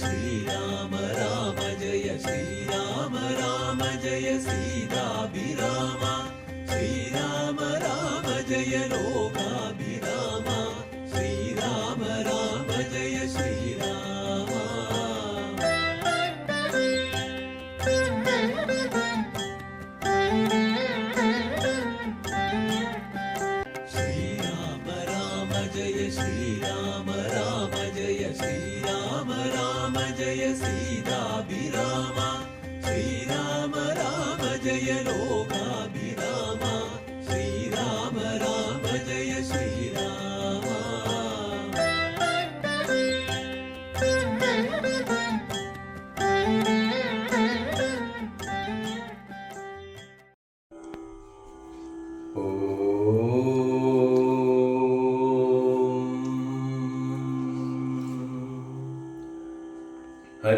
श्रीराम राम जय श्रीराम राम जय श्रीराभि श्रीराम राम जय लोमाभि श्रीराम राम जय श्रीराम श्रीराम राम जय श्रीराम राम जय श्री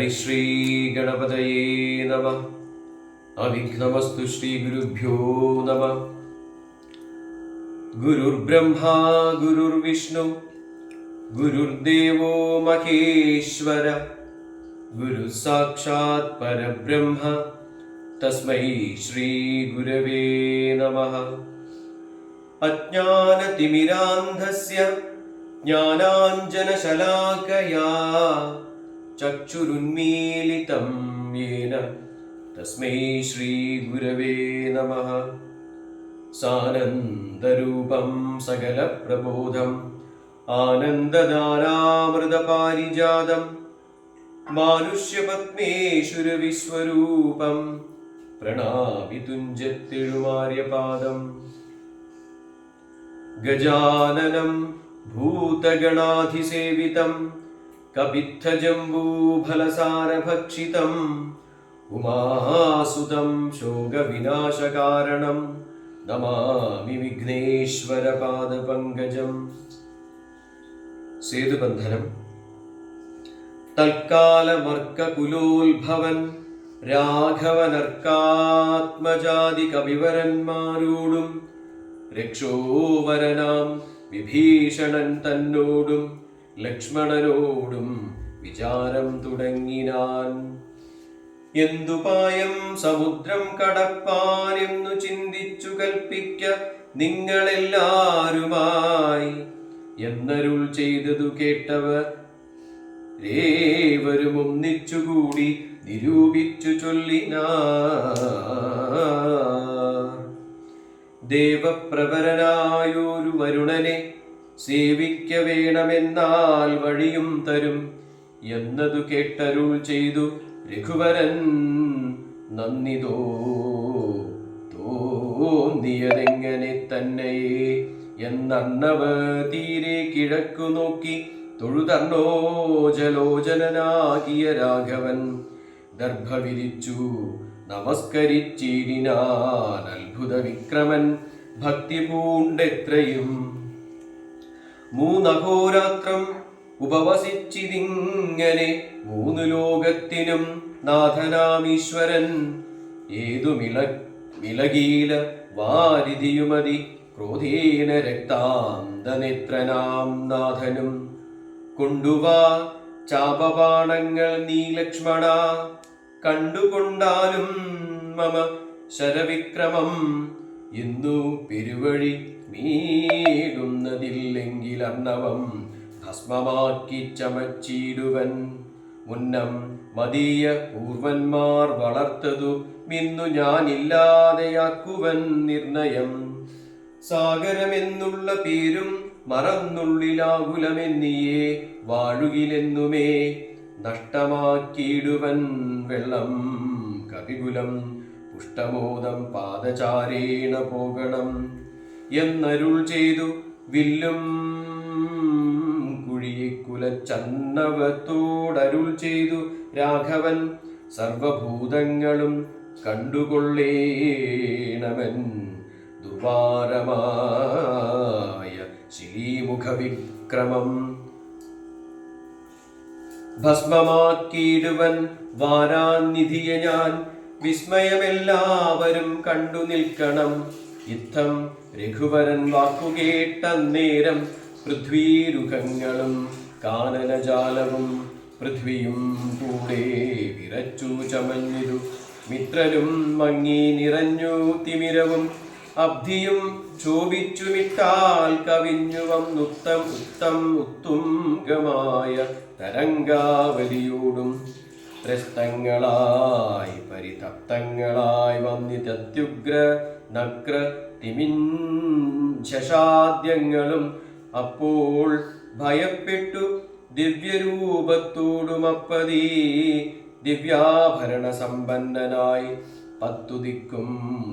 ഹരിശ്രീഗണപതയേ നമ അവിഘ്നമസ്തു ശ്രീഗുരുഭ്യോ നമ ഗുരുർബ്രഹ്മാ ഗുരുർവിഷ്ണു गुरुर्देवो സാക്ഷാത് പരബ്രഹ്മ തസ്മൈ ശ്രീ ഗുരവേ നമഃ അജ്ഞാനതിമിരാന്ധസ്യ ജ്ഞാനാഞ്ജനശലാകയാ ചക്ഷുരുന്മീലിതം യേന തസ്മൈ ശ്രീഗുരവേ നമഃ. സാനന്ദരൂപം സകലപ്രബോധം. ആനന്ദദാനാമൃതപാരിജാതം മാനുഷ്യപത്മേശ്വരവിശ്വരൂപം പ്രണാമിതുഞ്ചത്തെഴുമാര്യപാദം ഗജാനനം ഭൂതഗണാധിസേവിതം. കപിത്ഥജംബൂഫലസാരഭക്ഷിതം ഉമാസുതം ശോകവിനാശകാരണം നമാമി വിഘ്നേശ്വരപാദപങ്കജം. സേതുബന്ധനം. തൽക്കാലമർക്കകുലോത്ഭവൻ രാഘവനർക്കാത്മജാതി കവിവരന്മാരോടും രക്ഷോവരനാം വിഭീഷണൻ തന്നോടും ലക്ഷ്മണനോടും വിചാരം തുടങ്ങിനാൻ. എന്തുപായം സമുദ്രം കടപ്പാൻ എന്നു ചിന്തിച്ചു കൽപ്പിക്ക നിങ്ങളെല്ലാരുമായി. എന്നരുൾ ചെയ്തതു കേട്ടവർ രേവരും ഒന്നിച്ചുകൂടി നിരൂപിച്ചു ചൊല്ലിനാ ദേവപ്രവരനായൊരു വരുണനെ സേവിക്ക വേണമെന്നാൽ വഴിയും തരും എന്നതു കേട്ടരുൾ ചെയ്തു രഘുവരൻ നന്ദിതോ തോന്നിയതെങ്ങനെ തന്നെ എന്നവ തീരെ കിഴക്കു നോക്കി തൊഴുതണ്ണോജലോചനനാകിയ രാഘവൻ. ദർഭ വിരിച്ചു നമസ്കരിച്ചിരിനാൻ അത്ഭുത വിക്രമൻ ഭക്തി പൂണ്ടെത്രയും മൂന്നഹോരാത്രം ഉപവസിച്ചിതിങ്ങനെ മൂന്നു ലോകത്തിനും നാഥനാമീശ്വരൻ. ഏതുമിള വിലകീല വാരിധിയുമതി ക്രോധീന രക്താന്തനേത്രനാം നാഥനും. കൊണ്ടുവാ ചാപപാണങ്ങൾ നീ ലക്ഷ്മണ കണ്ടുകൊണ്ടാലും മമ ശരവിക്രമം. എന്നു പെരുവഴി മീടുന്നതില്ലെങ്കിൽ അർണവം ഭസ്മമാക്കി ചമച്ചിടുവൻ. മുന്നം മതീയ പൂർവന്മാർ വളർത്തതു മിന്നു ഞാനില്ലാതെയാക്കുവൻ നിർണയം. സാഗരമെന്നുള്ള പേരും മറന്നുള്ളിലാകുലമെന്നിയേ വാഴുകിലെന്നുമേ നഷ്ടമാക്കിയിടുവൻ വെള്ളം കവികുലം പുഷ്ടമോദം പാദചാരേണ പോകണം. എന്നരുൾ ചെയ്തു വില്ലും കുഴിക്കുലച്ചന്നവത്തോടരുൾ ചെയ്തു രാഘവൻ. സർവഭൂതങ്ങളും കണ്ടുകൊള്ളേണമൻ ദുർവാരമായ ശിലീമുഖവിക്രമം. ഭസ്മമാക്കിയിടുവൻ വാരാനിധിയ ഞാൻ വിസ്മയമെല്ലാവരും കണ്ടു നിൽക്കണം. യുദ്ധം രഘുവരൻ വാക്കുകേട്ട നേരം പൃഥ്വീരുഖങ്ങളും കാനനജാലവും പൃഥ്വിയും കൂടെ വിറച്ചു ചമഞ്ഞിരു. മിത്രരും മങ്ങി നിറഞ്ഞു തിമിരവും അബ്ധിയും ശോഭിച്ചുമിട്ടാൽ കവിഞ്ഞു വന്നുത്തം ഉത്തം ഉത്തുംഗമായ തരംഗാവലിയോടും ത്രസ്തങ്ങളായി പരിതപ്തങ്ങളായി വന്നിതത്യുഗ്ര നക്ര തിമിഞ്ചാദ്യങ്ങളും അപ്പോൾ ഭയപ്പെട്ടു ദിവ്യരൂപത്തോടുമപ്പതീ ദിവ്യാഭരണ സമ്പന്നനായി പത്തു ദിക്കും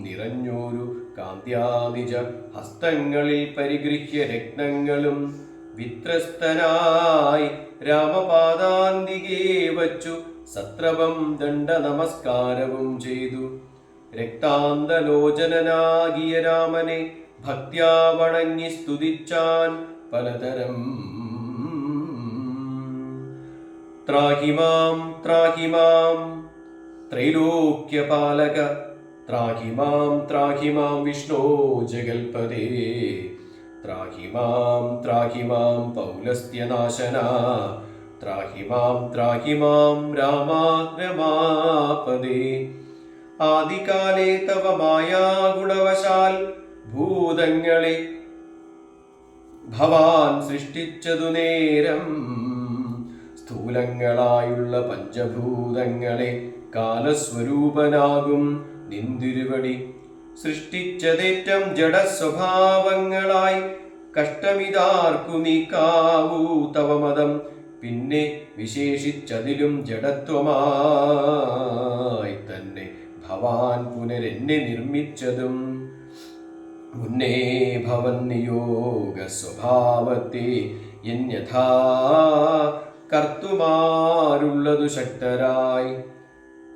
നിറഞ്ഞോരു കാന്ത്യാദിജ ഹസ്തങ്ങളിൽ പരിഗൃഹ്യ രത്നങ്ങളും വിത്രസ്തനായി രാമപാദാന്തികേ വച്ചു. സത്രപം ദണ്ഡ നമസ്കാരവും ചെയ്തു. രക്താന്തലോചനനാകിയ രാമനെ ഭക്ത്യാ വണങ്ങി സ്തുതിച്ചാൻ പലതരം ത്രാഹിമാം ത്രാഹിമാം ത്രൈലോക്യപാലക. ത്രാഹിമാം ത്രാഹിമാം വിഷ്ണോ ജഗൽപദേ ത്രാഹിമാം ത്രാഹിമാം പൗലസ്ത്യനാശന. ത്രാഹിമാം ത്രാഹി മാം രാമാഗ്രമാപദേ ആദികാലേ തവ മായാഗുണവശാൽ ഭൂതങ്ങളെ ഭവാൻ സൃഷ്ടിച്ചതു നേരം. സ്ഥൂലങ്ങളായുള്ള പഞ്ചഭൂതങ്ങളെ കാലസ്വരൂപനാകും നിന്തിരുവടി. സൃഷ്ടിച്ചതേറ്റം ജഡസ്വഭാവങ്ങളായി കഷ്ടമിതാർക്കു നീക്കാവൂ തവ മതം. പിന്നെ വിശേഷിച്ചതിലും ജഡത്വമായി തന്നെ ഭവാൻ പുനരെന്നെ നിർമ്മിച്ചതും. മുന്നേ ഭവന്നിയോഗ സ്വഭാവത്തെ യഥാ കർത്തുമാരുള്ളതു ശക്തരായി.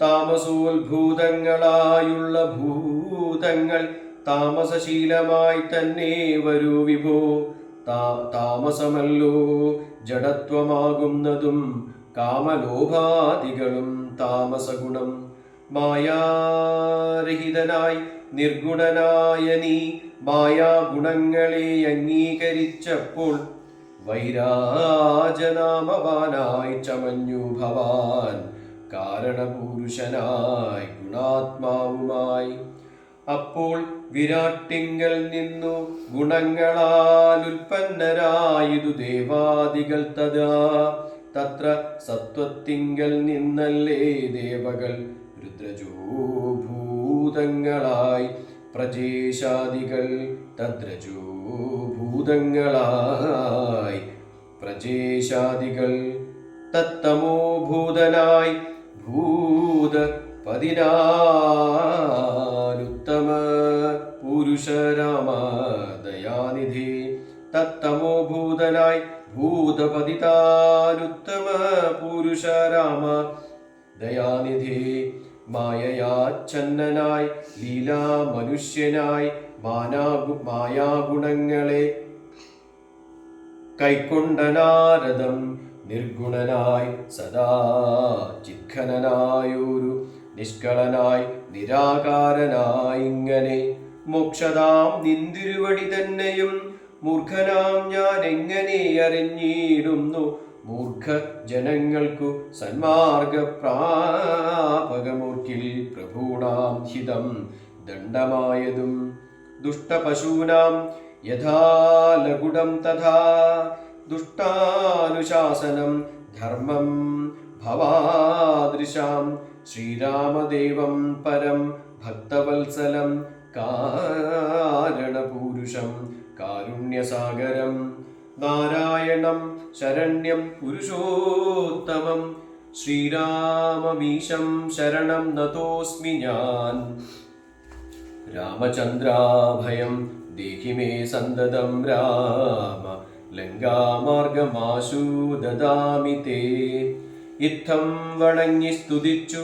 താമസോത്ഭൂതങ്ങളായുള്ള ഭൂതങ്ങൾ താമസശീലമായി തന്നെ വരൂ വിഭോ. താമസമല്ലോ ജഡത്വമാകുന്നതും കാമലോഭാദികളും താമസഗുണം. മായാരഹിതനായി നിർഗുണനായ നീ മായാഗുണങ്ങളെ അംഗീകരിച്ചപ്പോൾ വൈരാജനാമവാനായി ചമഞ്ഞു ഭവാൻ. കാരണപുരുഷനായി ഗുണാത്മാവുമായി. അപ്പോൾ വിരാട്ടിങ്കൽ നിന്നു ഗുണങ്ങളാൽ ഉൽപ്പന്നരായതു ദേവാദികൾ തഥാ. തത്ര സത്വത്തിങ്കൽ നിന്നല്ലേ ദേവകൾ രുദ്രജോഭൂതങ്ങളായി. പ്രജേശാദികൾ തദ്രജോഭൂതങ്ങളായി. പ്രജേശാദികൾ തത്തമോഭൂതനായി. ഭൂത പതിനാലുത്തമ പുരുഷരാമ ദയാനിധി തത്തമോഭൂതനായി ഭൂതപതിതാലുത്തമ പുരുഷരാമ ദയാനിധി മായയാച്ഛന്നനായി ലീലാ മനുഷ്യനായി മാനാഗു മായാഗുണങ്ങളെ കൈക്കൊണ്ട നാരദം നിർഗുണനായി സദാ ചിഖനനായൊരു നിഷ്കളനായി നിരാകാരനായിങ്ങനെ മോക്ഷതാം നിന്തിരുവടി തന്നെയും മൂർഖനാം ഞാൻ എങ്ങനെ അറിഞ്ഞിടുന്നു? മൂർഖ ജനങ്ങൾക്കു സന്മാർഗ പ്രാപകമൂർക്കിൽ പ്രഭൂണാം ഹിതം ദണ്ഡമായതും ദുഷ്ടപശൂനാം യഥാ തഥാ ദുഷ്ടാനുശാസനം ധർമ്മം ഭവാദൃശാം. ശ്രീരാമദേവം പരം ഭക്തവത്സലം കാരണപൂരുഷം കാരുണ്യസാഗരം. നാരായണം ശരണ്യം പുരുഷോത്തമം. ശ്രീരാമമീശം ശരണം നതോസ്മി ഞാൻ. രാമചന്ദ്രാഭയം ദേഹി മേ സന്തതം രാമ. ലങ്കാമാർഗമാശു ദദാമി തേ ഇത്തം വണങ്ങി സ്തുതിച്ചു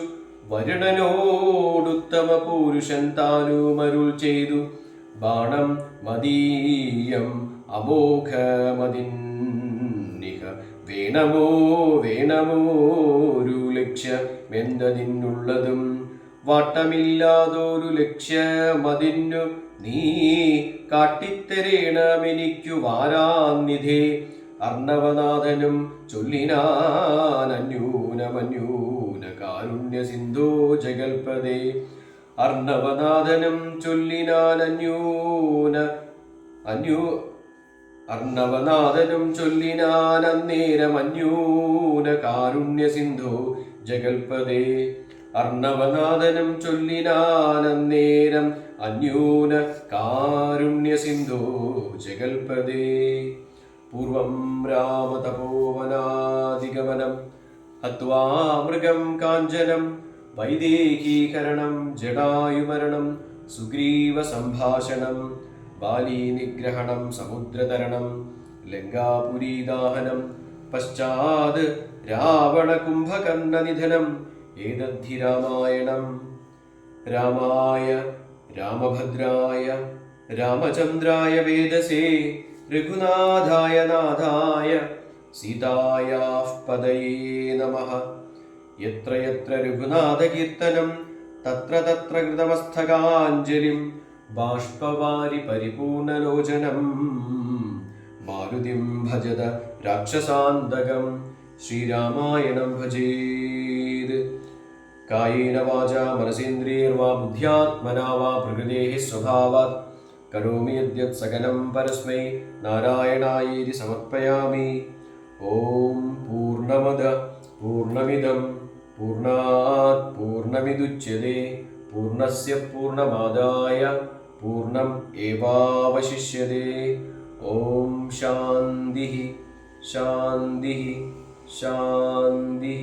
വരുണനോടുത്തമ പുരുഷൻ താനുമരുൾ ചെയ്തു. ബാണം മദീയം അമോഘമതിന്നിഹ. വേണമോ വേണമോരു ലക്ഷ്യമെന്തതിനുള്ളതും വാട്ടമില്ലാതൊരു ലക്ഷ്യമതിന്നു. നീ കാട്ടിത്തരേണമെനിക്കു വാരാന്നിധേ അർണവനാഥനും ചൊല്ലിനാനന്യൂനമന്യൂന കാരുണ്യ സിന്ധോ ജഗൽപദേ അർണവനാഥനും ചൊല്ലിനാനന്യൂന അന്യൂ അർണവനാഥനും ചൊല്ലിനാനന്നേരമന്യൂന കാരുണ്യ സിന്ധോ ജഗൽപദേ അർണവനാഥനും ചൊല്ലിനാനന്നേരം അന്യൂന കാരുണ്യ സിന്ധോ ജഗൽപദേ പൂർവം രാമതപോവനാദിഗമനം ഹത്വാ മൃഗം കാഞ്ചനം വൈദേഹീകരണം ജടായുമരണം സുഗ്രീവ സംഭാഷണം ബാലീനിഗ്രഹണം സമുദ്രതരണം ലങ്കാപുരീദാഹനം പശ്ചാത് രാവണകുംഭകർണനിധനം ഏതദ്ധി രാമായണം രാമായ രാമഭദ്രായ രാമചന്ദ്രായ വേദസേ രഘുനാഥായ നാഥായ സീതായാഃ പദയേ നമഃ. യത്ര യത്ര രഘുനാഥകീർത്തനം തത്ര തത്ര കൃതമസ്തകാഞ്ജലിം ബാഷ്പവാരി പരിപൂർണലോചനം മാരുതിം ഭജത രാക്ഷസാന്തകം ശ്രീരാമായണം ഭജേത് കായേന വാച മനസേന്ദ്രിയർവാ ബുദ്ധ്യാത്മനാ വാ പ്രകൃതേ സ്വഭാവാത് കരോമി യദ്യത് സകലം പരസ്മൈ നാരായണായേരി സമർപ്പയാമി ഓം പൂർണമദ പൂർണമിദം പൂർണാത് പൂർണമിതുച്യത്തെ പൂർണസ്യ പൂർണമാദായ പൂർണം ഏവാവശിഷ്യത്തെ ഓം ശാന്തി ശാന്തി ശാന്തി